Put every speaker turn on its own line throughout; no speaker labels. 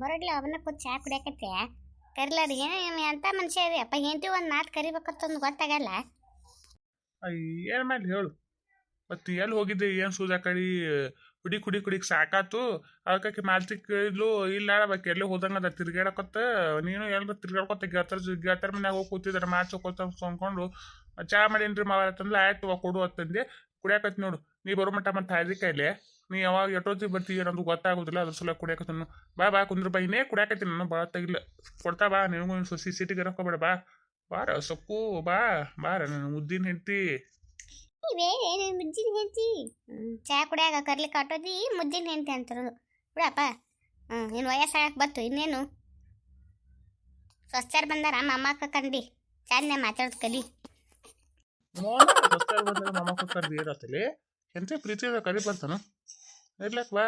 ಬರಡ್ಲಿ, ಅವನ್ನ ಕೂತ್ ಚಾ ಕುಡಿಯಾಕತ್ತೆ ಕರಿಲಾರಿ ಏನು ಎಂಥ ಮನುಷ್ಯ ಇದೆ ಅಪ್ಪ, ಹೆಂಡತಿ ಒಂದು ಮಾತು ಕರಿಬೇಕಂತಂದು ಗೊತ್ತಾಗಲ್ಲ?
ಏನು ಹೇಳು. ಮತ್ತು ಎಲ್ಲಿ ಹೋಗಿದ್ದೆ, ಏನು ಸೂಜಾ ಕಡಿ? ಕುಡಿ ಕುಡಿ ಕುಡಿಕ್ ಸಾಕಾತು ಅದಕ್ಕೆ ಮಾಲ್ತಿ ಕೇಳಿದ್ಲು ಇಲ್ಲ ಬಾಕಿ ಎಲ್ಲಿ ಹೋದಂಗದ ತಿರ್ಗಾಡಕತ್ತ ನೀನು ಎಲ್ಲರೂ ತಿರ್ಗಾಡ್ಕೊತ ಗೆಳತರ ಗೆಳತರ ಮನ್ಯಾಗ ಹೋಗಿ ಕೂತಿದ್ರೆ ಮಾರ್ಚೋಕೋತ ಅನ್ಕೊಂಡು ಚಾ ಮಾಡೇನ್ರಿ ಮಾವ ಅಂತಂದ್ರೆ ಆಯ್ತು ಕೊಡು ಅಂತಂದೆ ಕುಡಿಯಾಕತ್ ನೋಡು, ನೀ ಬರೋ ಮಟ್ಟ ಮತ್ತೆ ಹಾದಿ ಕೈಲೆ. ನೀ ಯಾವಾಗ ಎಷ್ಟೊತ್ತಿಗೆ ಬರ್ತೀಯ ಅನ್ನೋದು ಗೊತ್ತಾಗೋದಿಲ್ಲ ಅದ್ರ ಸಲ ಕುಡಿಯಾಕತ್ತನು. ಬಾ ಬಾ ಕುಂದ್ರ ಬಾ ಇನ್ನೇ ಕುಡಿಯಾಕತ್ತೀನಿ ನಾನು ಭಾಳ ತೆಗಿಲ್ಲ ಕೊಡ್ತಾ ಬಾ ನಿನಗೂ ಸೊಸಿ ಸಿಟಿಗೆ ಇರೋಕೋಬೇಡ ಬಾ. ಬಾರ ಸೊಕ್ಕು ಬಾ. ಬಾರ ನನ್ನ ಮುದ್ದಿನ ಹೆಂತಿ
ಇವೇ ಏನು ಮುಜ್ಜಿನ ಹೆಂಡತಿ. ಚಾ ಕುಡಿಯಾಗ ಕರ್ಲಿ ಆಟೋದಿ ಮುದ್ದಿನ ಹೆಂಡತಿ ಅಂತಾರದು. ಬಿಡಪ್ಪ. ಹ್ಞೂ ಏನು ವಯಸ್ಸಾಗಕ್ಕೆ ಬತ್ತು ಇನ್ನೇನು? ಸ್ವಚ್ಛರು ಬಂದಾರ ಮಮ್ಮಕ್ಕ ಕಂಡಿ ಚಾನ್ನೆ ಮಾತಾಡೋದು ಕಲಿ.
ಹೊಸ್ತಾಗಿ ಬಂದಾರ ಮಾಮ ಕೂತ್ಕೊಂಡು ಏರತ್ತಲ್ಲಿ ಎಂತ ಪ್ರೀತಿ ಅದ ಕರಿ ಬರ್ತಾನ? ಇರ್ಲಕ್ ಬಾ.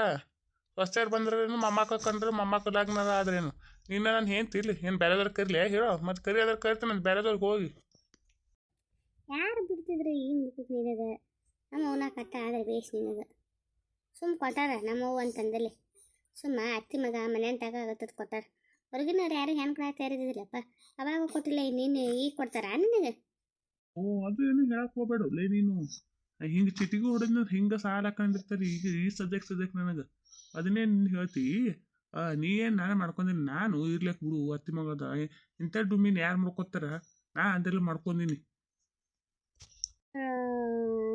ಹೊಸ್ತಾರ ಬಂದ್ರೇನು ಮಮ್ಮಕ್ಕ ಕಂಡ್ರೆ ಮಮ್ಮಕ್ಕ ಕಲಾಗ್ನಾರ ಆದ್ರೇನು? ನಿನ್ನ ನಾನು ಏನು ತಿರ್ಲಿ ಏನು ಬೇರೆದವ್ರು ಕರಿಲಿ? ಹೇಳೋ ಮತ್ತೆ ಕರಿ ಅದ್ರ ಕರಿತೀನಿ ನಾನು ಬೇರೆದವ್ರಿಗೆ ಹೋಗಿ.
ಯಾರು ಬಿಡ್ತಿದ್ರಿ ಈ ಮುಖಕ್ಕೆ ನಿನಗ? ನಮ್ಮ ಅವನ ಕಟ್ಟ ಆದ್ರೆ ಬೇಸ್ ನಿನಗ. ಸುಮ್ಮ ಕೊಟ್ಟಾರ ನಮ್ಮ ಅವ್ವ ಅಂತಂದಲ್ಲಿ. ಸುಮ್ಮ ಅತ್ತಿ ಮಗ ಮನೆ ಅಂತಾಗ ಆಗತ್ತದ ಕೊಟ್ಟಾರ. ಹೊರಗಿನವ್ರು ಯಾರು ಹೆಣ್ಣು ಕೊಡಾಕ ತಯಾರಿದ್ದಿಲ್ಲಪ್ಪ ಅವಾಗ ಕೊಟ್ಟಿಲ್ಲ ನೀನು ಈಗ ಕೊಡ್ತಾರ ನಿನಗೆ?
ಓ ಅದು ಏನು ಹೇಳಕ್ ಹೋಗ್ಬೇಡ ಲೇ ನೀನು. ಹಿಂಗೆ ಚಿಟಿಗೆ ಹೊಡೆದ್ ಹಿಂಗೆ ಸಾಲ ಹಾಕೊಂಡಿರ್ತಾರೆ ಈಗ ಈ ಸದ್ಯಕ್ಕೆ ಸದ್ಯಕ್ಕೆ ನನಗೆ. ಅದನ್ನೇ ನಿನ್ನ ಹೇಳ್ತಿ ನೀ ಏನು ನಾನು ಮಾಡ್ಕೊಂಡಿನಿ ನಾನು ಇರ್ಲಕ್ ಬಿಡು, ಅತ್ತಿ ಮಗದ ಇಂಥ ಡುಮ್ಮಿನ ಯಾರು ಮಾಡ್ಕೊತಾರ? ನಾ ಅದೆಲ್ಲ ಮಾಡ್ಕೊಂಡೀನಿ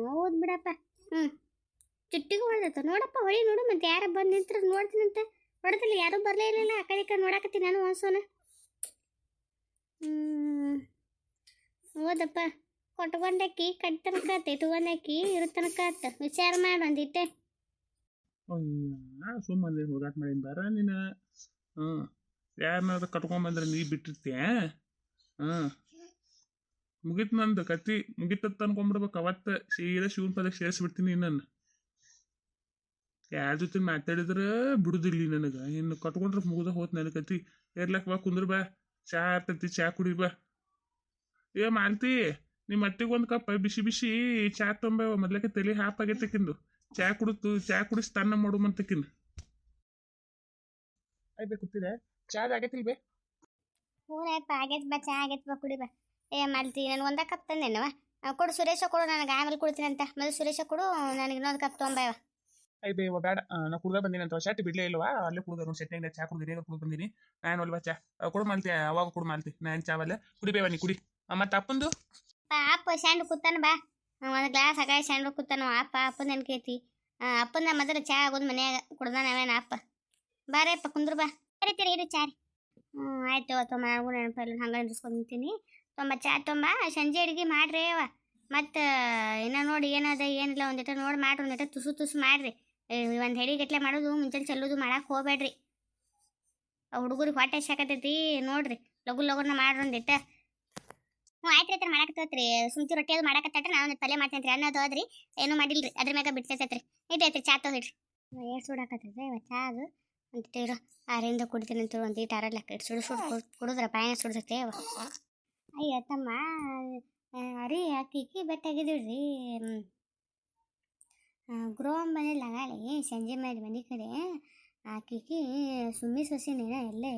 ಹೌದು ಬಿಡಪ್ಪ. ಹ್ಞೂ ಚುಟ್ಟಿಗೆ ಹೊಡೆದತ್ತ ನೋಡಪ್ಪ, ಹೊಳಿ ನೋಡು ಮತ್ತೆ ಯಾರು ಬಂದು ನಿಂತ್ರ ನೋಡ್ತೀನಂತ ಹೊಡೆದಿಲ್ಲ ಯಾರೂ ಬರಲೇ ಇರಲಿಲ್ಲ. ಆ ಕಡೆ ಕಡೆ ನೋಡಾಕತ್ತೀನಿ ನಾನು ಅನ್ಸೋನ ಹ್ಞೂ ಹೌದಪ್ಪ. ಕೊಟ್ಕೊಂಡಕ್ಕಿ ಕಟ್ತನಕಾತ ಇಟ್ಕೊಂಡಕ್ಕಿ ಇರುತ್ತನಕಾತ ವಿಚಾರ ಮಾಡು ಒಂದಿಟ್ಟೆ
ಅಯ್ಯ ಸುಮ್ಮನೆ ಹೋಗಾಟ ಮಾಡಿನ ಬಾರ ನೀನು? ಹ್ಞೂ. ಯಾರನ್ನಾದ್ರು ಕಟ್ಕೊಂಬಂದ್ರೆ ನೀ ಬಿಟ್ಟಿರ್ತೀಯ ಹ್ಞೂ. ಮುಗಿತ್ ನಂದು ಕತ್ತಿ. ಮುಗಿತತ್ ಅನ್ಕೊಂಬಿಡ್ಬೇಕು ಅವತ್ತು. ಸೀದಾ ಶಿವನ ಪದಕ್ಕೆ ಸೇರಿಸ್ಬಿಡ್ತೀನಿ ನನ್ನ ಯಾರ ಜೊತೆ ಮಾತಾಡಿದ್ರೆ ಬಿಡುದಿಲ್ಲ ನನಗೆ. ಇನ್ನು ಕಟ್ಕೊಂಡ್ರೆ ಮುಗಿದ ಹೋತ್ ನನ್ನ ಕತಿ ಇರ್ಲಕ್ ಬಾ, ಕುಂದ್ರ ಬಾ. ಚಾ ಇರ್ತೈತಿ ಚಾ ಕುಡಿ ಬಾ. ಏ, ಮಾಲ್ತಿ. ನಿಮ್ಮ ಅತ್ತಿಗೆ ಒಂದು ಕಪ್ ಬಿಸಿ ಬಿಸಿ ಚಾ ತೊಂಬ ಮೊದ್ಲಕ್ಕೆ ತಲೆ ಹಾಪ್ ಆಗೈತಕ್ಕಿಂದು ಚಾ ಕುಡಿತು ಚಾ ಕುಡಿಸಿ ತನ್ನ ಮಾಡು ಮಂತಕಿನ್ ಆಯ್ ಬೇ ಕೂತಿದೆ ಚಾದ ಆಗೈತಿಲ್ ಬೇ?
ಹೂನಪ್ಪ ಆಗೈತೆ ಬಾ ಚಾ ಆಗೈತೆ ಬಾ ಕುಡಿ ಬಾ. ಏ ಮಾಡ್ತಿ ನಾನು ಒಂದ ಕಪ್ ತಂದೇನವ? ಕೊಡು ಸುರೇಶ ಕೊಡು ನನಗೆ ಆಮೇಲೆ ಕೊಡ್ತೀನಿ ಅಂತ. ಮೊದಲು ಸುರೇಶ ಕೊಡು ನನಗೆ ಇನ್ನೊಂದು ಕಪ್ ತೊಂಬಾಯವ
ಐ ಬೇ ಬೇಡ ನಾ ಕುಡ್ದ ಬಂದೀನಿ ಅಂತ. ಶರ್ಟ್ ಬಿಡ್ಲೇ ಇಲ್ವಾ? ಅಲ್ಲೇ ಕುಡ್ದ ಒಂದು ಸೆಟ್ಟಿಂಗ್ ಚಾ ಕುಡ್ದಿನಿ ಕುಡ್ದು ಬಂದಿನಿ. ನಾನು ಅಲ್ವಾ ಚಾ? ಕುಡು ಮಾಲ್ತಿ ಅವಾಗ ಕೊಡು ಮಾಲ್ತಿ ನಾನು ಚಾವಲ್ಲ. ಕುಡಿಬೇವ ನೀ ಕುಡಿ. ಮತ್ತೆ ಅಪ್ಪಂದು?
ಅಪ್ಪ ಸ್ಯಾಂಡ್ ಕೂತಾನ ಬಾ. ಒಂದು ಗ್ಲಾಸ್ ಹಾಕಿ ಸ್ಯಾಂಡ್ ಕೂತಾನ ಅಪ್ಪ ಅಪ್ಪನ ನೆನ್ಕೈತಿ ಅಪ್ಪನ ಮೊದಲು ಚಾ ಆಗೋದು ಮನ್ಯಾಗ ಕುಡ್ದಾನ ಅವೇನ ಅಪ್ಪ. ಬಾರಪ್ಪ ಕುಂದ್ರು ಬಾ. ಕರಿತೀರಿ ಇರು ಚಾರಿ ಹ್ಞೂ ಆಯ್ತು ತೊಂಬ ನನಗೂ ನೆನಪಿಲ್ಲ ಹಂಗೆ ನಿಂತ್ಕೊಂಡು ನಿಂತೀನಿ. ತೊಂಬ, ಚಾ ತೊಂಬ, ಸಂಜೆ ಅಡುಗೆ ಮಾಡ್ರಿ ಅವ. ಮತ್ತು, ಇನ್ನ ನೋಡಿ ಏನದ, ಏನಿಲ್ಲ ಒಂದಿಟ ನೋಡಿ ಮಾಡ್ರಿ ಒಂದಿಟ ತುಸು ತುಸು ಮಾಡ್ರಿ. ಒಂದು ಹೆಡಿ ಗಟ್ಲೆ ಮಾಡೋದು ಮುಂಚೆ ಚೆಲ್ಲೋದು ಮಾಡಕ್ಕೆ ಹೋಗ್ಬೇಡ್ರಿ. ಹುಡುಗರಿಗೆ ಹೊಟ್ಟೆ ಸಾಕತೈತಿ ನೋಡ್ರಿ. ಲಗು ಲಗುನ ಮಾಡ್ರಿ ಒಂದಿಟ ಹ್ಞೂ ಆಯ್ತು ರೀ ಮಾಡಕತ್ತೈತ್ರಿ ಸುಮ್ತಿ ರೊಟ್ಟಿ ಅದು ಮಾಡಕತ್ತಟ್ರಿ ನಾನು ಒಂದು ಪಲ್ಯ ಮಾಡ್ತೇನೆ ರೀ. ಅನ್ನೋದು ಹೋದ್ರಿ ಏನೂ ಮಾಡಿಲ್ರಿ. ಅದ್ರ ಮ್ಯಾಗ ಬಿಡ್ತೈತೈತ್ರಿ ಇಟ್ಟೈತ್ರಿ ಚಾ ತಗೋಡ್ರಿ ಎಷ್ಟು ಸುಡಾಕತ್ತೈತೆ ಇವ ಚಾ ಅದು. ಅಂತ ಇರೋ ಆರಿಂದ ಕುಡಿತೀನಿ ಅಂತ ಒಂದು ಈಟ್ ಆರಲ್ಲ ಸುಡು ಸುಡು ಕುಡ್- ಕುಡಿದ್ರ ಪಾಯ ಸುಡ್ತೈತೆ ಅವ ಅಯ್ಯ ತಮ್ಮ ಆ, ರೀ ಅಕ್ಕಿಕ್ಕಿ ಬೆಟ್ಟಾಗಿದ್ದೀವಿ ರೀ ಗೃಹ ನಾಳೆ ಸಂಜೆ ಮೇಲೆ ಮನೆ ಕಡೆ ಆಕಿಕಿ ಸುಮ್ಮಿ ಸೊಸಿನೇನ ಎಲ್ಲೇ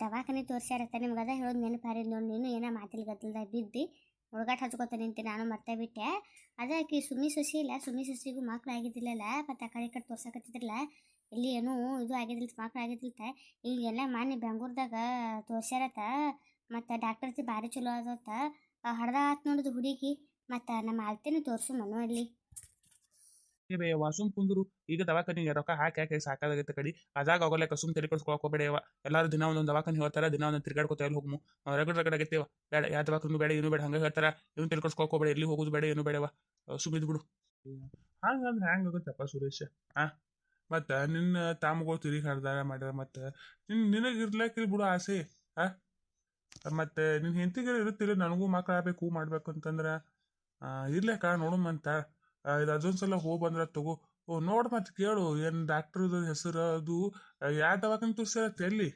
ದವಾಖಾನೆ ತೋರ್ಸ್ಯಾರತ್ತ ನಿಮ್ಗೆ ಅದ ಹೇಳೋದು ನೆನಪು ಹಾರಿದ್ ನೋಡಿ, ನೀನು ಏನೋ ಮಾತಿಲ್ ಗತ್ತಲ್ದಾಗ ಬಿದ್ದು ಹುಡುಗಾಟ ಹಚ್ಕೋತ ನಿಂತಿ, ನಾನು ಮತ್ತೆ ಬಿಟ್ಟೆ. ಅದಕ್ಕೆ ಸುಮ್ಮಿ ಸೊಸಿ ಇಲ್ಲ, ಸುಮ್ಮಿ ಸಸಿಗೂ ಮಕ್ಳು ಆಗಿದ್ದಿಲ್ಲಲ್ಲ, ಮತ್ತು ಆ ಕಡೆ ಕಡೆ ತೋರ್ಸಕತ್ತಿದ್ರಲ್ಲ, ಇಲ್ಲಿ ಏನೂ ಇದು ಆಗಿದ್ದಿಲ್ಲ ಮಕ್ಳು ಆಗಿದ್ದಿಲ್ತ ಈಗೆಲ್ಲ ಮಾನ್ಯ ಬೆಂಗ್ಳೂರ್ದಾಗ ತೋರ್ಸ್ಯಾರತ್ತ ಮತ್ತು ಡಾಕ್ಟರ್ಸ್ ಭಾರಿ ಚಲೋ ಆದತ್ತ ಹಡ್ದ ಆತು ನೋಡಿದು ಹುಡುಗಿ, ಮತ್ತು ನಮ್ಮ ಅಳ್ತೇನೆ ತೋರಿಸು ಮನು
ಏ ಸುಮ್ ಕುಂದ್ರು. ಈಗ ದವಾಖಾನಿಗೆ ರೊಕ್ಕ ಹಾಕಿ ಹಾಕಿ ಸಾಕಾಗೈತೆ ಕಡಿ. ಅದಾಗ ಹೋಗಲ್ಲ ಕಸುಮ್ ತಲೆ ಹೋಗ್ಬೇಡ ಯವ್ವ ಎಲ್ಲರೂ ದಿನ ಒಂದೊಂದು ದವಾಖಾನೆ ಹೇಳ್ತಾರ ದಿನ ಒಂದೊಂದು ತಿರ್ಗಾಡ್ಕೊತ ಎಲ್ಲಿ ಹೋಗ್ಮು. ರೆಗ್ಯುಲರ್ ರಗಡ್ ಆಗೈತೆವ ಬೇಡ ಯಾವ ದವಾಖಾನು ಬೇಡ ಏನು ಬೇಡ ಹಂಗೆ ಹೇಳ್ತಾರ. ಏನು ತಲೆ ಹೋಗಬೇಡ ಎಲ್ಲಿ ಹೋಗೋದು ಬೇಡ ಏನು ಬೇಡವ ಸುಮ್ ಬಿಡು ಹಂಗಂದ್ರೆ ಹ್ಯಾಂಗಾಗುತ್ತಪ್ಪ ಸುರೇಶ್? ಹಾ ಮತ್ತ ನಿನ್ನ ತಾಮಗಳು ತಿರುಗಿ ಹರಿದಾರ ಮಾಡ್ಯಾರ ಮತ್ತ. ನಿನ್ ನಿನಗೆ ಇರ್ಲಾಕ ಬಿಡು ಆಸೆ. ಆ? ಮತ್ತೆ ನಿನ್ ಹೆಂಡತಿಗೆ ಇರುತ್ತಿಲ್ಲ ನನಗೂ ಮಕ್ಳು ಆಗ್ಬೇಕು ಮಾಡ್ಬೇಕು ಅಂತಂದ್ರ ಇರ್ಲಕ್ಕ ಆ, ಇದು ಅದೊಂದ್ಸಲ ಹೋಗಿ ಬಂದ್ರೆ ತಗೋ. ಓ, ನೋಡ್ ಮತ್ತೆ ಕೇಳು, ಏನ್ ಡಾಕ್ಟರ್ ಹೆಸರು ಅದು ಯಾವ ದವಾಖಾನೆ ತೋರ್ಸ್ಯಾರತ್ತ ಎಲ್ಲಿ?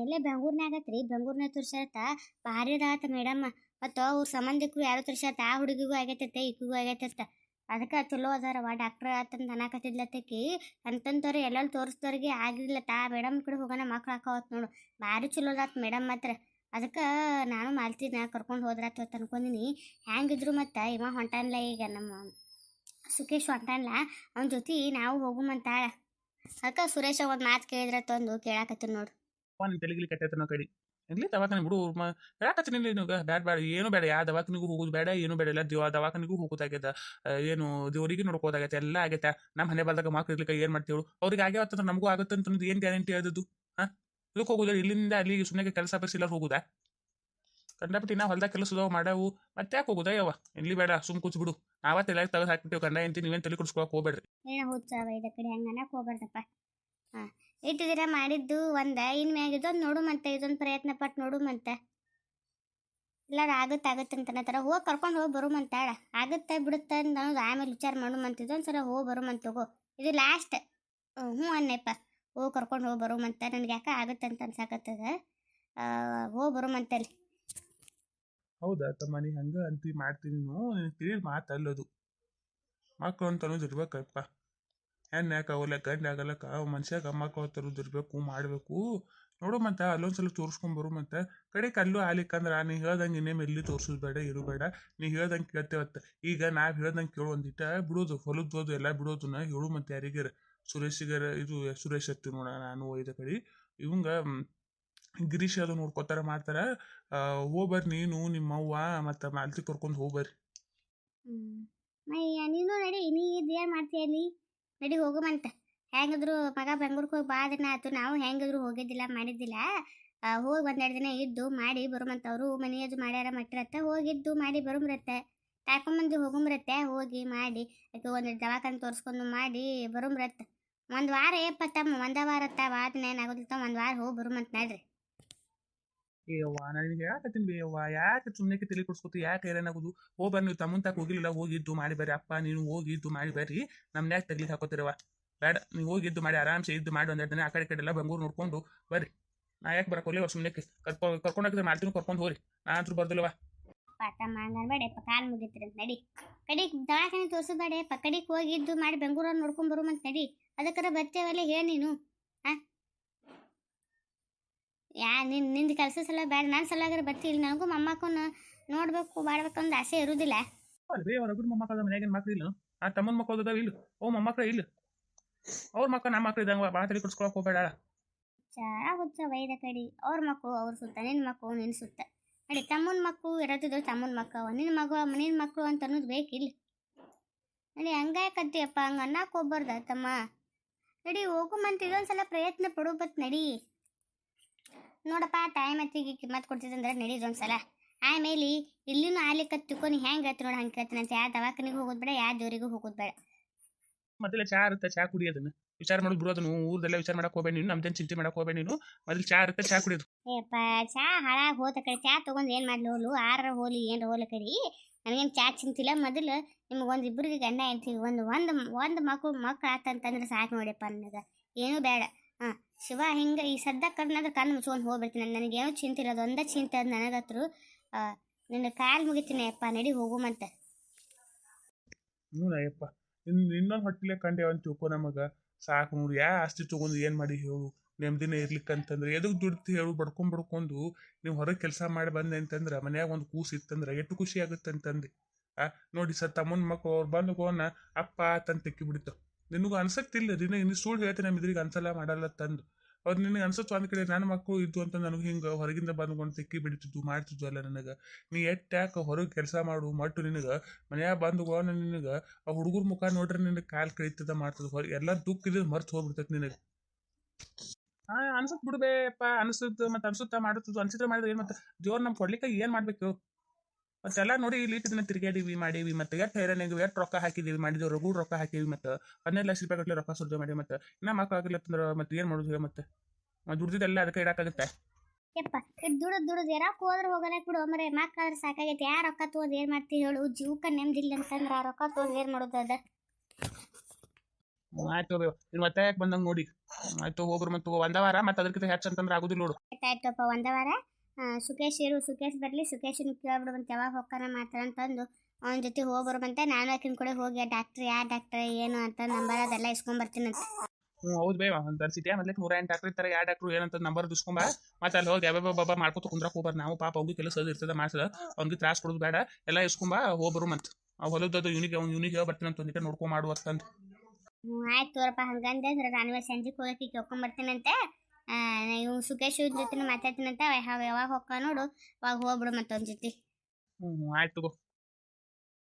ಎಲ್ಲೇ ಬೆಂಗ್ಳೂರ್ನಾಗ ರೀ ಬೆಂಗ್ಳೂರ್ನಾಗ ತೋರಿಸತ್ತ ಭಾರಿ ಅದಾತ ಮೇಡಮ್ ಮತ್ತ ಅವ್ರ ಸಂಬಂಧಿಕರು ಯಾರು ತೋರಿಸತ್ತ ಆ ಹುಡುಗಿಗೂ ಆಗೈತೈತೆ ಇಕ್ಕಿಗೂ ಆಗೈತತ್ತ. ಅದಕ್ಕೆ ಚಲೋ ಅದಾರವ ಡಾಕ್ಟರ್ ಅಂತ ಅನ್ನಕತ್ತಿದ್ಲತ್ತಕಿ ಅಂತಂತವ್ರು ಎಲ್ಲೆಲ್ಲಿ ತೋರಿಸ್ದವ್ರಿಗೆ ಆಗಿಲ್ಲ. ತಾ, ಮೇಡಮ್ ಕಡೆ ಹೋಗೋಣ, ಮಕ್ಳು ಹಾಕೋತ್ ನೋಡು. ಭಾರಿ ಚಲೋ ಅದಾತ್ ಮೇಡಮ್ ಮಾತ್ರ ಅದಕ್ಕೆ ನಾನು ಮಾಲ್ತಿನ ಕರ್ಕೊಂಡು ಹೋದ್ರಾತ ಅಂತ ಅನ್ಕೊಂಡಿನಿ. ಹ್ಯಾಂಗಿದ್ರು ಮತ್ತು ಇವ ಹೊಂಟಾನ್ಲ ಈಗ ನಮ್ಮ ಸುಖೇಶ್ ಹೊಂಟಾನ್ಲ. ಅವನ ಜೊತೆ ನಾವು ಹೋಗುಮಂತಾಳ ಅದಕ್ಕೆ ಸುರೇಶ ಒಂದು ಮಾತು ಕೇಳಿದ್ರ ತಂದು ಕೇಳಾಕತ್ತೀನಿ ನೋಡು.
ನಿನ್ ತಲೆಗಿಲಿ ಕೆಟ್ಟೈತೆ ನಾವು ಕಡಿ. ಇರ್ಲಿ ದವಾಖಾನೆ ಬಿಡು. ಮ ಹೇಳಕತ್ತೀನಿ ನಿನಗೆ. ಬ್ಯಾಡ ಬ್ಯಾಡ. ಏನು ಬೇಡ ಯಾವ ದವಾಖಾನಿಗೂ ಹೋಗೋದು ಬೇಡ ಏನು ಬೇಡ ಇಲ್ಲ ದಿವ ದವಾಖಾನಿಗೂ ಹೋಗೋದಾಗ್ಯದ ಆ, ಏನು ದೇವರಿಗೆ ನೋಡ್ಕೋದಾಗೈತೆ. ಎಲ್ಲ ಆಗೈತೆ. ನಮ್ಮ ಮನೆ ಬಾಲ್ದಾಗ ಮಕ್ಳು ಏನ್ ಏನು ಮಾಡ್ತೀವಿ ಅವ್ರಿಗೆ ಆಗ್ಯಾವತ್ತಂದ್ರೆ ನಮಗೂ ಆಗುತ್ತೆ ಅಂತ ಏನು ಗ್ಯಾರಂಟಿ ಆದದ್ದು ಹಾಂ? ಇದಕ್ಕೆ ಹೋಗುದ? ಇಲ್ಲಿಂದ ಅಲ್ಲಿಗೆ ಸುಮ್ಮನೆ ಕೆಲಸ ಪರಿಶೀಲ ಹೋಗುದಾ? ಕಂಡಪಟ್ಟಿ ನಾವು ಹೊಲ್ದಾಗ ಕೆಲಸದವ ಮಾಡವು. ಮತ್ತೆ ಯಾಕೆ ಹೋಗುದಾ ಯಾವ ಇಲ್ಲಿ ಬೇಡ, ಸುಮ್ ಕುಚ್ ಬಿಡು. ನಾವತ್ತೆಲ್ಲ ತೆಗೆದು ಹಾಕ್ಬಿಟ್ಟೇವು ಕಂಡ ಎಂತಿ ನೀವೇನು ತಲೆ ಕುಡಿಸ್ಕೊಳಕ್ ಹೋಗ್ಬೇಡ್ರಿ.
ಏನ ಇದ ಕಡೆ ಹಾಂ ಇಟ್ಟು ಮಾಡಿದ್ದು ಒಂದ ಇನ್ ಮ್ಯಾಗ ನೋಡು ಮಂತೆ, ಇದೊಂದು ಪ್ರಯತ್ನ ಪಟ್ಟು ನೋಡು ಮಂತೆ. ಇಲ್ಲಾರ ಆಗುತ್ತೆ ಆಗುತ್ತೆ ಅಂತ ಅನ್ನತ್ತಾರ ಹೋಗಿ ಕರ್ಕೊಂಡು ಹೋಗಿ ಬರುಮಂತಾಳ ಆಗುತ್ತೆ ಬಿಡುತ್ತೆ ಅಂತ ಆಮೇಲೆ ವಿಚಾರ ಮಾಡುಮಂತ ಇದೊಂದು ಸಲ ಹೋಗಿ ಬರುಮಂತ ತಗೋ ಇದು ಲಾಸ್ಟ್ ಹ್ಞೂ ಅನ್ನಪ್ಪ. ಹೋಗಿ ಕರ್ಕೊಂಡು ಹೋಗಿ ಬರೋಮಂತ ನನಗೆ ಯಾಕೆ ಆಗುತ್ತೆ ಅಂತ ಅನ್ಸಾಕತ್ತದ. ಹೋಗಿ ಬರೋಮಂತಲ್ಲಿ
ಹೌದಾ ತಮ್ಮ, ನೀ ಹಂಗ ಅಂತ ಮಾಡ್ತೀನಿ ತಿಳಿದ್ ಮಾತಲ್ಲದು ಮಕ್ಕಳು ಅಂತ ಅನ್ನೋದು ಇರ್ಬೇಕಪ್ಪ. ಹೆಣ್ಣು ಯಾಕೆ ಆಗೋಲ್ಲ ಗಂಡ ಆಗಲ್ಲಕ್ಕ ಮನುಷ್ಯಾಗ ಮಕ್ಕಳು ತರೋದು ಇರ್ಬೇಕು, ಮಾಡಬೇಕು. ನೋಡು ಮತ್ತೆ ಅಲ್ಲೊಂದ್ಸಲ ತೋರಿಸ್ಕೊಂಡ್ ಬರು ಮತ್ತೆ ಕಡೆ ಕಲ್ಲು ಆಲಿಕ್ಕಂದ್ರೆ ನೀ ಹೇಳ್ದಂಗೆ ಇನ್ನೇ ಎಲ್ಲಿ ತೋರ್ಸೋದು ಬೇಡ, ಇರು ಬೇಡ. ನೀ ಹೇಳ್ದಂಗೆ ಕೇಳ್ತೇವತ್ತ. ಈಗ ನಾವು ಹೇಳ್ದಂಗೆ ಕೇಳು ಒಂದಿಟ್ಟ ಬಿಡೋದು ಹೊಲದ್ದು ಎಲ್ಲ ಬಿಡೋದನ್ನ ಹೇಳು ಮತ್ತೆ ಯಾರಿಗಾರ. ಸುರೇಶಿಗಾರ, ಇದು ಸುರೇಶ್ ಹತ್ತಿ ನೋಡ ನಾನು ಒಯ್ದ ಕಡೆ. ಇವಂಗ ಗಿರೀಶ್ ಅದು ನೋಡ್ಕೋತಾರ ಮಾಡ್ತಾರ. ಹೋಗ್ಬರ್ರಿ ನೀನು, ನಿಮ್ಮ ಅವ್ವ ಮತ್ತು ಮಾಲ್ತಿ ಕರ್ಕೊಂಡು ಹೋಗ್ಬರ್ರಿ.
ಮಯ್ಯ ನೀನು ನಡಿ, ನೀ ಏನು ಮಾಡ್ತೀಯ ನೀ ನಡಿ ಹೋಗುಮಂತ ಹೆಂಗಿದ್ರು ಮಗ ಬೆಂಗ್ಳೂರ್ಗೆ ಹೋಗಿ ಭಾಳ ದಿನ ಆಯ್ತು. ನಾವು ಹೆಂಗಿದ್ರು ಹೋಗಿದ್ದಿಲ್ಲ, ಮಾಡಿದ್ದಿಲ್ಲ. ಹೋಗಿ ಒಂದೆರಡು ದಿನ ಇದ್ದು ಮಾಡಿ ಬರುಮಂತ ಅವರು, ಮನೆ ಅದು ಮಾಡ್ಯಾರ ಮಟ್ಟಿರತ್ತೆ ಹೋಗಿದ್ದು ಮಾಡಿ ಬರುಮ್ರತ್ತೆ. ಕಾಯ್ಕೊಂಬಂದು ಹೋಗುಮ್ರತ್ತೆ. ಹೋಗಿ ಮಾಡಿ ಅದಕ್ಕೆ ಒಂದು ದವಾಖಾನೆ ತೋರಿಸ್ಕೊಂಡು ಮಾಡಿ ಬರುಮ್ರತ್ತೆ. ಒಂದು ವಾರ ಏಪ್ಪ ತಮ್ಮ ಒಂದ ವಾರ ತಾವ ಭಾಳ ದಿನ ಏನಾಗೋದಿಲ್ಲ ಒಂದು ವಾರ ಹೋಗಿ ಬರುಮಂತ ನಡ್ರಿ
ಏವ್ವ ನನಗೆ ಯಾಕತ್ತೀನಿ ಬೇವ್ವ ಯಾಕೆ ಸುಮ್ಮನೆ ತಲೆ ಕೊಡ್ಸ್ಕೊತು ಯಾಕೆ ಏನಾಗೋದು ಹೋಗ್ಬರ್ರಿ ನೀವು ತಮ್ಮ ತಾಕ ಹೋಗಿಲ್ಲ ಹೋಗಿದ್ದು ಮಾಡಿ ಬರ್ರಿ ಅಪ್ಪ ನೀನು ಹೋಗಿದ್ದು ಮಾಡಿ ಬರ್ರಿ ನಮ್ನ ಯಾಕೆ ತಗ್ಲಿಕ್ಕೆ ಹಾಕೋತಿರವ ಬೇಡ ನೀವು ಹೋಗಿದ್ದು ಮಾಡಿ ಆರಾಮ್ಸೆ ಇದ್ದು ಮಾಡಿ ಒಂದೆರಡು ದಿನ ಆ ಕಡೆ ಕಡೆ ಎಲ್ಲ ಬೆಂಗಳೂರು ನೋಡ್ಕೊಂಡು ಬರ್ರಿ. ನಾ ಯಾಕೆ ಬರಕೊಲ್ಲಿ ಸುಮ್ಮನೆ ಕರ್ಕೊ ಕರ್ಕೊಂಡು ಹೋಗಿದ್ರೆ ಮಾಡ್ತೀನಿ ಕರ್ಕೊಂಡು ಹೋಗ್ರಿ. ನಾ ಅಂತೂ ಬರ್ದಿಲ್ಲವ
ಪಾತಮ್ಮ ಹಂಗನ್ಬೇಡಪ್ಪ ಕಾಲು ಮುಗಿತ್ರಿ ನಡಿ. ಕಡಿಗೆ ದವಾಖಾನೆ ತೋರಿಸ್ಬೇಡ ಪಕ್ಕಡಿಗೆ ಹೋಗಿದ್ದು ಮಾಡಿ ಬೆಂಗಳೂರಲ್ಲಿ ನೋಡ್ಕೊಂಡ್ ಬರುಮಂತ ನಡಿ. ಅದಕ್ಕರ ಬರ್ತೇವಲ್ಲ ಹೇಳಿ ನೀನು ಆ? ಯಾ ನಿನ್ ನಿಂದು ಕೆಲಸ ಸಲ ಬೇಡ ನನ್ನ ಸಲಾಗರ ಬರ್ತಿಲ್ಲ ನನಗೂ ಮೊಮ್ಮಕ್ಕನ ನೋಡ್ಬೇಕು ಮಾಡ್ಬೇಕು ಅಂತ ಆಸೆ ಇರುದಿಲ್ಲ.
ಬೇ ಹೊರಗಡೆ ಮೊಮ್ಮಕ್ಕಳ ಮನ್ಯಾಗಿನ ಮಕ್ಳು ಇಲ್ಲ. ಆ ತಮ್ಮನ ಮಕ್ಕಳು ಅದಾವ ಇಲ್ಲ. ಓ ಮೊಮ್ಮಕ್ಳು ಇಲ್ಲ. ಅವ್ರ ಮಕ್ಕಳು ನಮ್ಮ ಮಕ್ಕಳು ಇದ್ದಂಗ ಭಾಳ ತಲೆ ಕೊಡ್ಸ್ಕೊಳಕ್ ಹೋಗ್ಬೇಡ.
ಚಾರ ಹುಚ್ಚ ವೈದ ಕಡಿ. ಅವ್ರ ಮಕ್ಕಳು ಅವ್ರ ಸುತ್ತ ನಿನ್ನ ಮಕ್ಕಳು ನಿನ್ನ ಸುತ್ತ. ನಡಿ ತಮ್ಮನ ಮಕ್ಕಳು ಇರತ್ತಿದ್ರು ತಮ್ಮನ ಮಕ್ಕಳು ನಿನ್ನ ಮಗಳು ನಿನ್ನ ಮಕ್ಕಳು ಅಂತ ಅನ್ನೋದು ಬೇಕಿಲ್ಲ. ನಡಿ ಹಂಗಾಕತ್ತೀಯಪ್ಪ ಹಂಗೆ ಅನ್ನಕ್ಕೆ ಹೋಗ್ಬಾರ್ದ ತಮ್ಮ. ನಡಿ ಹೋಗುಮಂತ ಇದೊಂದ್ಸಲ ಪ್ರಯತ್ನ ಪಡು ಬತ್ ನಡಿ. ನೋಡಪ್ಪ ತಾಯಿ ಮತ್ತಿಗೆ ಕಿಮ್ಮತ್ ಕೊಡ್ತಿದ್ದಂದ್ರೆ ನಡಿ ಇದೊಂದ್ಸಲ ಆಮೇಲೆ ಇಲ್ಲಿನೂ ಆಲಿಕ್ಕ ತಿಳ್ಕೊಂಡು ಹೆಂಗೆ ಆಯ್ತು ನೋಡಿ ಹಂಗೆ ಕೇಳ್ತೀನಿ ಅಂತ ಯಾವ ದವಾಖಾನಿಗೂ ಹೋಗೋದ್ ಬೇಡ ಯಾವ ದೇವರಿಗೂ ಹೋಗೋದ್ ಬೇಡ.
ಮೊದಲೇ ಚಾ ಇರುತ್ತೆ ಚಾ ಕುಡಿಯೋದನ್ನ ವಿಚಾರ ಮಾಡೋದು ನೀವು ಊರ್ದೆಲ್ಲ ವಿಚಾರ ಮಾಡಕ್ ಹೋಗ್ಬೇಡಿ ನೀನು ನಮ್ದೇನು ಚಿಂತೆ ಮಾಡಕ್ ಹೋಗ್ಬೇಡಿ ನೀನು. ಮೊದಲು ಚಾ ಇರುತ್ತೆ ಚಾ ಕುಡಿಯೋದು
ಏಪ್ಪ ಚಾ ಹಾಳಾಗಿ ಹೋದ ಕಡೆ. ಚಾ ತೊಗೊಂಡು ಏನು ಮಾಡ್ಲಿ ಹೋಲು? ಆರ ಹೋಲಿ ಏನು ಹೋಲ ಕಡಿ. ನನಗೇನು ಚಾ ಚಿಂತಿಲ್ಲ. ಮೊದಲು ನಿಮ್ಗೆ ಒಂದು ಇಬ್ಬರಿಗೆ ಗಂಡ ಹೆಂಡ್ತಿ, ಒಂದು ಒಂದು ಒಂದು ಮಕ್ಕಳು ಮಕ್ಳು ಆತಂತಂದ್ರೆ ಸಾಕು ನೋಡಿಯಪ್ಪ ನನಗೆ. ಏನು ಬೇಡ. ಹಾಂ, ಶಿವ ಹಿಂಗೆ ಈ ಸದ್ದ ಕಣ್ಣಾದ್ರೆ ಕಣ್ಣು ಮುಚ್ಕೊಂಡು ಹೋಗ್ಬಿಡ್ತೀನಿ. ನನಗೇನು ಚಿಂತೆ ಇರೋದು ಒಂದೇ ಚಿಂತೆ ಅದು ನನಗತ್ರು. ನಿನ್ನ ಕಾಲು ಮುಗಿತೀನಿ ಅಪ್ಪ ನಡಿ ಹೋಗುಮಂತ.
ಹ್ಞೂ ಅಯ್ಯಪ್ಪ ಇನ್ನು ಇನ್ನೊಂದು ಹೊಟ್ಟಿಲೆ ಕಂಡೆ ಅಂತ ತಿಳ್ಕೊ ನಮಗೆ. ಸಾಕು ನೋಡಿ, ಯಾ ಆಸ್ತಿ ತಗೊಂಡು ಏನು ಮಾಡಿ ಹೇಳು. ನೆಮ್ಮದಿನ ಇರ್ಲಿಕ್ಕಂತಂದ್ರೆ ಎದಕ್ಕೆ ದುಡ್ಡು ಹೇಳು, ಬಡ್ಕೊಂಡು ಬಡ್ಕೊಂಡು ನೀವು ಹೊರಗೆ ಕೆಲಸ ಮಾಡಿ ಬಂದೆ ಅಂತಂದ್ರೆ ಮನ್ಯಾಗ ಒಂದು ಕೂಸು ಇತ್ತಂದ್ರೆ ಎಷ್ಟು ಖುಷಿ ಆಗುತ್ತೆ ಅಂತಂದು ಆ, ನೋಡಿ ಸರ್, ತಮ್ಮನ ಮಕ್ಕಳು, ಅವ್ರು ಬಂದು ಕೋನ ಅಪ್ಪ ತಂದು ತೆಕ್ಕಿ ಬಿಡ್ತಾವ ನಿನಗೂ ಅನ್ಸಕ್ತಿಲ್ಲ ದಿನ ಇನ್ನು ಸುಳ್ಳು ಹೇಳ್ತೀನಿ ನಮ್ಮ ಇದ್ರಿಗೆ ಅನ್ಸಲ್ಲ, ಮಾಡಲ್ಲ ತಂದು ಅವ್ರು ನಿನಗೆ ಅನ್ಸುತ್ತೆ ಒಂದು ಕಡೆ ನನ್ನ ಮಕ್ಕಳು ಇದ್ದು ಅಂತ ನನಗೆ ಹಿಂಗೆ ಹೊರಗಿಂದ ಬಂದ್ಕೊಂಡು ತೆಕ್ಕಿ ಬಿಡ್ತಿದ್ದು ಮಾಡ್ತಿದ್ವು ಅಲ್ಲ ನನಗೆ. ನೀ ಎಟ್ಟು ಯಾಕೆ ಹೊರಗೆ ಕೆಲಸ ಮಾಡು, ಮಟ್ಟು ನಿನಗೆ ಮನ್ಯಾಗ ಬಂದು ಹೋಗೋಣ ನಿನಗೆ, ಆ ಹುಡುಗರ ಮುಖ ನೋಡ್ರಿ ನಿನಗೆ ಕಾಲ್ ಕಳೀತದ ಮಾಡ್ತದ, ಹೊರ ಎಲ್ಲ ದುಃಖ ಇದ್ರೆ ಮರ್ತು ಹೋಗ್ಬಿಡ್ತೈತೆ ನಿನಗೆ. ಹಾ ಅನ್ಸತ್ ಬಿಡ್ಬೇಪ್ಪ ಅನ್ಸುತ್ತ ಮತ್ತೆ ಅನ್ಸುತ್ತ ಮಾಡುತ್ತದು ಅನ್ಸಿದ್ರೆ ಮಾಡಿದ್ರೆ ಏನು ಮತ್ತೆ ದೇವ್ರ ನಮ್ಮ ಕೊಡ್ಲಿಕ್ಕೆ ಏನು ಮಾಡ್ಬೇಕು? ಮತ್ತೆಲ್ಲ ನೋಡಿ ಇಲ್ಲಿ ದಿನ ತಿರ್ಗಾಡೀವಿ ಮಾಡೀವಿ ಮತ್ತೆ. ಎಷ್ಟು ಹೈರಾಣಿಗೆ ಎಷ್ಟು ರೊಕ್ಕ ಹಾಕಿದೀವಿ? ಮಾಡಿದ್ವಿ. ರಘು ರೊಕ್ಕ ಹಾಕಿವಿ ಮತ್ತೆ. ಹದಿನೈದು ಲಕ್ಷ ರೂಪಾಯಿ ಗಟ್ಟಲೆ ರೊಕ್ಕ ಸುರ್ದು ಮಾಡಿ ಮತ್ತೆ. ಇನ್ನ ಮಕ್ಕಳು ಆಗಿಲ್ಲ ಅಂತಂದ್ರೆ ಮತ್ತೆ ಏನು ಮಾಡೋದು ಮತ್ತೆ? ದುಡ್ದಿದ್ದೆಲ್ಲ ಅದಕ್ಕೆ ಇಡಕ್ಕಾಗುತ್ತೆ.
ಯಪ್ಪ ದುಡದ್ ದುಡದ್ ಯಾರಕ್ಕೆ ಹೋದ್ರೆ ಹೋಗಲ್ಲ ಬಿಡು. ಮರೆ ಮಕ್ಕಳಾದ್ರೆ ಸಾಕಾಗೈತೆ. ಯಾರು ರೊಕ್ಕ ತೊಗೊಂಡು ಏನು ಮಾಡ್ತೀವಿ ಹೇಳು. ಜೀವಕ್ಕೆ ನೆಮ್ಮದಿಲ್ಲ ಅಂತಂದ್ರೆ ಆ ರೊಕ್ಕ ತೊಗೊಂಡು ಏನು ಮಾಡೋದು ಅದ?
ಆಯ್ತು ಇನ್ನು ಮತ್ತೆ ಯಾಕೆ ಬಂದಂಗೆ ನೋಡಿ. ಆಯ್ತು ಹೋಗ್ರು ಮತ್ತೆ ಒಂದ ವಾರ ಮತ್ತೆ ಅದಕ್ಕಿಂತ ಹೆಚ್ಚು ಅಂತಂದ್ರೆ ಆಗುದಿಲ್ಲ ನೋಡು.
ಆಯ್ತಪ್ಪ ಒಂದ ವಾರ? ಆ, ಸುಕೇಶ್ ಇರು ಸುಖೇಶ್ ಬರಲಿ ಸುಕೇಶನ್ ಕೇಳ್ಬಿಡುವಂತ ಯಾವಾಗ ಹೊಕ್ಕನ ಮಾಡ್ತಾರ ಅಂತಂದು ಅವನ ಜೊತೆ ಹೋಗಿ ಬರುವಂತೆ ನಾನು ಆಕಿನ ಕೂಡ ಹೋಗಿ ಡಾಕ್ಟರ್ ಯಾ ಡಾಕ್ಟರ್ ಏನು ಅಂತ ನಂಬರ್ ಅದೆಲ್ಲ ಇಸ್ಕೊಂಡ್
ಹ್ಞೂ ಹೌದು ಬೇವ ಒಂದು ಸಿಟಿ ಆಮೇಲೆ ನೂರ ಎಂಟು ಡಾಕ್ಟರ್ ಇರ್ತಾರೆ. ಯಾವ ಡಾಕ್ಟ್ರು ಏನಂತ ನಂಬರ್ ದುಸ್ಕೊಂಬ ಮತ್ತೆ ಅಲ್ಲಿ ಹೋಗಿ ಯಾವ ಬಾಬಾ ಮಾಡ್ಕೊತ ಕುಂದ್ರಕ್ಕೆ ಹೋಗ್ಬಾರ್ದು ನಾವು ಪಾಪ ಹೋಗಿ ಕೆಲಸ ಇರ್ತದೆ ಮಾಡ್ಸದ ಅವ್ನಿಗೆ ತ್ರಾಸ ಕೊಡೋದು ಬೇಡ. ಎಲ್ಲ ಇಸ್ಕೊಂಬ ಹೋಗ್ಬರು ಮತ್ತೆ. ಆ ಹೊಲದದು ಇವ್ನಿಗೆ ಅವ್ನು ಯೂನಿಗೆ ಹೇಳಿ ಬರ್ತೀನಿ ಅಂತ ಒಂದಿಟ್ಟು ನೋಡ್ಕೊ ಮಾಡು ಅಂತಂದು
ಹ್ಞೂ ಆಯ್ತು ತೋರಪ್ಪ. ಹಂಗಂದೆ ಅಂದ್ರೆ ನಾನು ಸಂಜೆಗೆ ಹೋಗಕ್ಕೆ ಕೇಳ್ಕೊಂಬರ್ತೀನಂತೆ ಇವ್ ಸುಖೇಶ್ ಜೊತೆ ಮಾತಾಡ್ತೀನಂತೆ ಯಾವಾಗ ಯಾವಾಗ ಹೋಗ್ಕ ನೋಡು ಅವಾಗ ಹೋಗ್ಬಿಡು ಮತ್ತೊಂದ್ ಜೊತೆ.
ಹ್ಞೂ ಆಯ್ತು